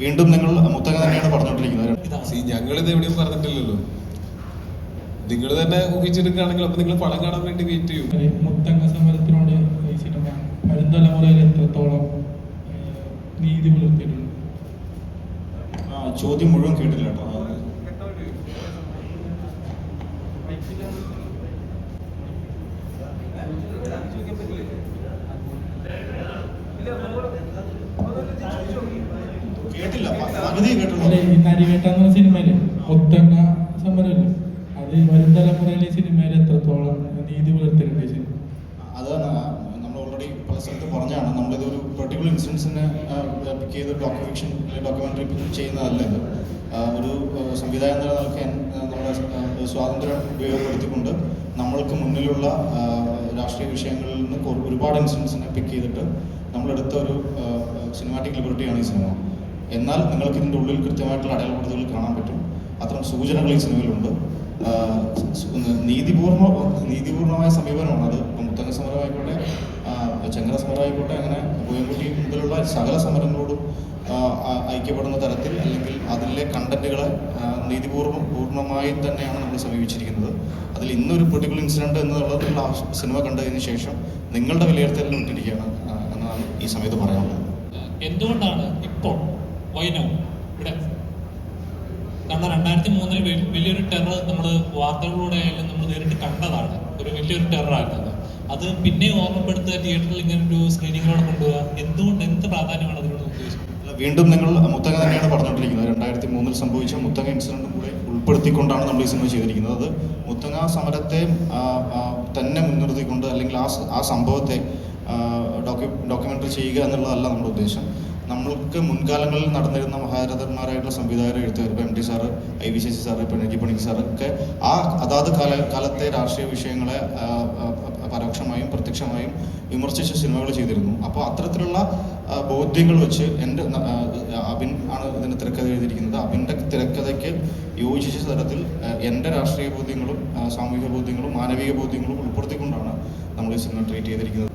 വീണ്ടും നിങ്ങൾ മുത്തങ്ങ തന്നെയാണ് പറഞ്ഞുകൊണ്ടിരിക്കുന്നത്. ഞങ്ങൾ ഞങ്ങളിത് എവിടെയും പറഞ്ഞിട്ടില്ലല്ലോ. നിങ്ങൾ തന്നെ ഊഹിച്ചെടുക്കുകയാണെങ്കിൽ അപ്പൊ നിങ്ങൾ പടം കാണാൻ വേണ്ടി വെയിറ്റ് ചെയ്യും. മുത്തങ്ങ സമരത്തിനോട് ഈ സിനിമ വരും തലമുറയിൽ എത്രത്തോളം നീതി പുലർത്തിയിട്ടുണ്ട്? ആ, ചോദ്യം മുഴുവൻ കേട്ടില്ല കേട്ടോ. കേട്ടില്ല എന്ന് സിനിമയിൽ മുത്തങ്ങ സമരം അത് വരും തലമുറയിൽ ഈ സിനിമയിൽ എത്രത്തോളം നീതി പുലർത്തിയിട്ടുണ്ട് ഈ സിനിമ? അതാണ് നമ്മൾ ഓൾറെഡി പല സ്ഥലത്ത് പറഞ്ഞാണ് നമ്മളിത് ഒരു പെർട്ടിക്കുലർ ഇൻസിഡൻസിനെ പിക്ക് ചെയ്ത് ഡോക്യുമെന്റേഷൻ ഡോക്യുമെന്ററി ചെയ്യുന്നതല്ല ഇത്. ഒരു സംവിധായകൻ ആ, നമ്മുടെ സ്വാതന്ത്ര്യം ഉപയോഗപ്പെടുത്തിക്കൊണ്ട് നമ്മൾക്ക് മുന്നിലുള്ള രാഷ്ട്രീയ വിഷയങ്ങളിൽ നിന്ന് ഒരുപാട് ഇൻസിഡൻസിനെ പിക്ക് ചെയ്തിട്ട് നമ്മളെടുത്ത ഒരു സിനിമാറ്റിക് ലിബർട്ടിയാണ് ഈ സിനിമ എന്നാൽ നിങ്ങൾക്ക് ഇതിന്റെ ഉള്ളിൽ കൃത്യമായിട്ടുള്ള അടയാളപ്പെടുത്തലുകൾ കാണാൻ പറ്റും. അത്തരം സൂചനകൾ ഈ സിനിമയിലുണ്ട്. നീതിപൂർണ നീതിപൂർണമായ സമീപനമാണ് അത്. ഇപ്പം മുത്തങ്ങ സമരമായിക്കോട്ടെ ചെങ്ങല സമരമായിക്കോട്ടെ അങ്ങനെ പൂയംകുട്ടി മുതലുള്ള സകല സമരങ്ങളോടും ഐക്യപ്പെടുന്ന തരത്തിൽ അല്ലെങ്കിൽ അതിലെ കണ്ടന്റുകളെ നീതിപൂർവം നീതിപൂർവം പൂർണമായി തന്നെയാണ് നമ്മൾ സമീപിച്ചിരിക്കുന്നത്. അതിൽ ഇന്നൊരു പെർട്ടിക്കുലർ ഇൻസിഡന്റ് എന്നുള്ളത് ആ സിനിമ കണ്ടതിന് ശേഷം നിങ്ങളുടെ വിലയിരുത്തലിൽ ഇട്ടിരിക്കുകയാണ് എന്നാണ് ഈ സമയത്ത് പറയാനുള്ളത്. എന്തുകൊണ്ടാണ് ഇപ്പോൾ ഇവിടെ കാരണം രണ്ടായിരത്തി മൂന്നിൽ വലിയൊരു ടെറർ നമ്മൾ വാർത്തകളിലൂടെ ആയാലും നമ്മൾ നേരിട്ട് കണ്ടതാണ്. ഒരു വലിയൊരു ടെററായിരുന്നത് അത് പിന്നെ ഓർമ്മപ്പെടുത്തുക തിയേറ്ററിൽ ഇങ്ങനെ ഒരു സ്ക്രീനിങ്ങിലൂടെ കൊണ്ടുപോകുക എന്തുകൊണ്ട് എന്ത് പ്രാധാന്യമാണ് അതിനോട്? വീണ്ടും നിങ്ങൾ മുത്തങ്ങ തന്നെയാണ് പറഞ്ഞുകൊണ്ടിരിക്കുന്നത്. രണ്ടായിരത്തി മൂന്നിൽ സംഭവിച്ച മുത്തങ്ങ ഇൻസിഡന്റും കൂടെ ഉൾപ്പെടുത്തിക്കൊണ്ടാണ് നമ്മൾ ഈ സിനിമ ചെയ്തിരിക്കുന്നത്. അത് മുത്തങ്ങ സമരത്തെ തന്നെ മുൻനിർത്തിക്കൊണ്ട് അല്ലെങ്കിൽ ആ ആ സംഭവത്തെ ഡോക്യുമെന്ററി ചെയ്യുക എന്നുള്ളതല്ല നമ്മുടെ ഉദ്ദേശം. നമ്മൾക്ക് മുൻകാലങ്ങളിൽ നടന്നിരുന്ന മഹാരഥന്മാരായിട്ടുള്ള സംവിധായകർ എഴുത്തുകാർ ഇപ്പോൾ M T sir I V Sasi sir പിണക്കി പണിക്ക് ആ അതാത് കാല കാലത്തെ രാഷ്ട്രീയ വിഷയങ്ങളെ പരോക്ഷമായും പ്രത്യക്ഷമായും വിമർശിച്ച സിനിമകൾ ചെയ്തിരുന്നു. അപ്പോൾ അത്തരത്തിലുള്ള ബോധ്യങ്ങൾ വെച്ച് എന്റെ അബിൻ ആണ് ഇതിന് തിരക്കഥ എഴുതിയിരിക്കുന്നത്. അബിന്റെ തിരക്കഥയ്ക്ക് യോജിച്ച തരത്തിൽ എന്റെ രാഷ്ട്രീയ ബോധ്യങ്ങളും സാമൂഹിക ബോധ്യങ്ങളും മാനവിക ബോധ്യങ്ങളും ഉൾപ്പെടുത്തിക്കൊണ്ടാണ് നമ്മൾ ഈ സിനിമ ട്രീറ്റ് ചെയ്തിരിക്കുന്നത്.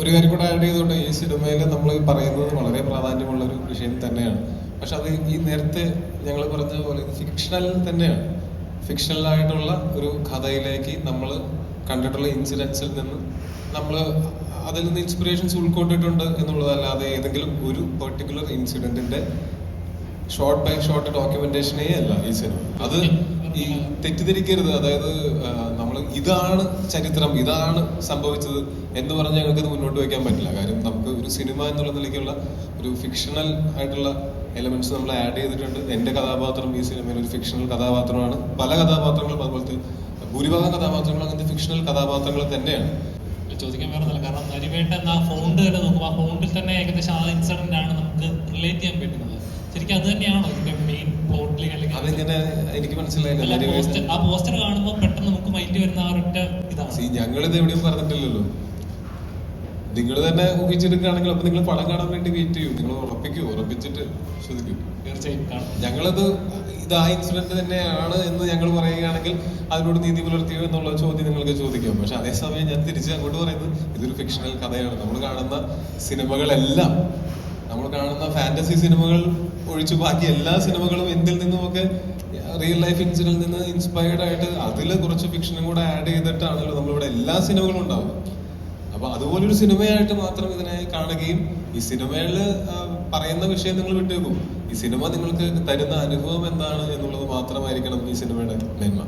ഒരു കാര്യം കൂടെ ആഡ് ചെയ്തുകൊണ്ട് ഈ സിനിമയിൽ നമ്മൾ പറയുന്നത് വളരെ പ്രാധാന്യമുള്ള ഒരു വിഷയം തന്നെയാണ്. പക്ഷെ അത് ഈ നേരത്തെ ഞങ്ങൾ പറഞ്ഞ പോലെ ഫിക്ഷണൽ തന്നെയാണ്. ഫിക്ഷണലായിട്ടുള്ള ഒരു കഥയിലേക്ക് നമ്മൾ കണ്ടിട്ടുള്ള ഇൻസിഡൻസിൽ നിന്ന് നമ്മൾ അതിൽ നിന്ന് ഇൻസ്പിറേഷൻസ് ഉൾക്കൊണ്ടിട്ടുണ്ട് എന്നുള്ളതല്ലാതെ ഏതെങ്കിലും ഒരു പെർട്ടിക്കുലർ ഇൻസിഡന്റിന്റെ ഷോർട്ട് ബൈ ഷോർട്ട് ഡോക്യുമെന്റേഷനേ അല്ല ഈ സിനിമ അത് ഈ തെറ്റിദ്ധരിക്കരുത്. അതായത് നമ്മൾ ഇതാണ് ചരിത്രം ഇതാണ് സംഭവിച്ചത് എന്ന് പറഞ്ഞാൽ ഞങ്ങൾക്ക് ഇത് മുന്നോട്ട് വയ്ക്കാൻ പറ്റില്ല. കാര്യം നമുക്ക് ഒരു സിനിമ എന്നുള്ള നിലയ്ക്കുള്ള ഒരു ഫിക്ഷണൽ ആയിട്ടുള്ള എലമെന്റ്സ് നമ്മൾ ആഡ് ചെയ്തിട്ടുണ്ട്. എന്റെ കഥാപാത്രം ഈ സിനിമയിൽ ഒരു ഫിക്ഷണൽ കഥാപാത്രമാണ്. പല കഥാപാത്രങ്ങളും അതുപോലത്തെ ഭൂരിഭാഗം കഥാപാത്രങ്ങളും അങ്ങനത്തെ ഫിക്ഷണൽ കഥാപാത്രങ്ങൾ തന്നെയാണ്. ചോദിക്കാൻ വേറൊന്നുമില്ല കാരണം നരിവേട്ട എന്ന ആ ഫോണ്ട് തന്നെ നോക്കുമ്പോൾ ആ ഫോണ്ടിൽ തന്നെ ഏകദേശം ആ ഇൻസിഡന്റ് ആണ് നമുക്ക് റിലേറ്റ് ചെയ്യാൻ പറ്റുന്നത്. ശരിക്കും അത് തന്നെയാണോ ഇതിന്റെ മെയിൻ പ്ലോട്ടിൽ അല്ലെങ്കിൽ എനിക്ക് മനസ്സിലായില്ല ആ പോസ്റ്റർ കാണുമ്പോൾ പെട്ടെന്ന് നമുക്ക് മൈൻഡ് വരുന്ന ആ ഒരൊറ്റ ഇതാണ്. ഞങ്ങളിത് എവിടെയും പറഞ്ഞിട്ടില്ലല്ലോ. നിങ്ങൾ തന്നെ ഊഹിച്ചെടുക്കുകയാണെങ്കിൽ അപ്പൊ നിങ്ങൾ പടം കാണാൻ വേണ്ടി വെയിറ്റ് ചെയ്യും. നിങ്ങൾ ഉറപ്പിക്കൂ ഉറപ്പിച്ചിട്ട് ശ്രദ്ധിക്കും. തീർച്ചയായും ഞങ്ങളത് ആ ഇൻസിഡന്റ് തന്നെയാണ് എന്ന് ഞങ്ങൾ പറയുകയാണെങ്കിൽ അതിനോട് നീതി പുലർത്തിയോ എന്നുള്ള ചോദ്യം നിങ്ങൾക്ക് ചോദിക്കാം. പക്ഷെ അതേസമയം ഞാൻ തിരിച്ച് അങ്ങോട്ട് പറയുന്നത് ഇതൊരു ഫിക്ഷണൽ കഥയാണ്. നമ്മൾ കാണുന്ന സിനിമകളെല്ലാം നമ്മൾ കാണുന്ന ഫാന്റസി സിനിമകൾ ഒഴിച്ചു ബാക്കി എല്ലാ സിനിമകളും എന്തിൽ നിന്നുമൊക്കെ റിയൽ ലൈഫ് ഇൻസിഡന്റിൽ നിന്ന് ഇൻസ്പയർഡ് ആയിട്ട് അതിൽ കുറച്ച് ഫിക്ഷനും കൂടെ ആഡ് ചെയ്തിട്ടാണല്ലോ നമ്മളിവിടെ എല്ലാ സിനിമകളും ഉണ്ടാവുന്നത് അപ്പൊ അതുപോലൊരു സിനിമയായിട്ട് മാത്രം ഇതിനെ കാണുകയും ഈ സിനിമയിൽ പറയുന്ന വിഷയം നിങ്ങൾ വിട്ടേക്കും. ഈ സിനിമ നിങ്ങൾക്ക് തരുന്ന അനുഭവം എന്താണ് എന്നുള്ളത് മാത്രമായിരിക്കണം ഈ സിനിമയുടെ മേന്മ.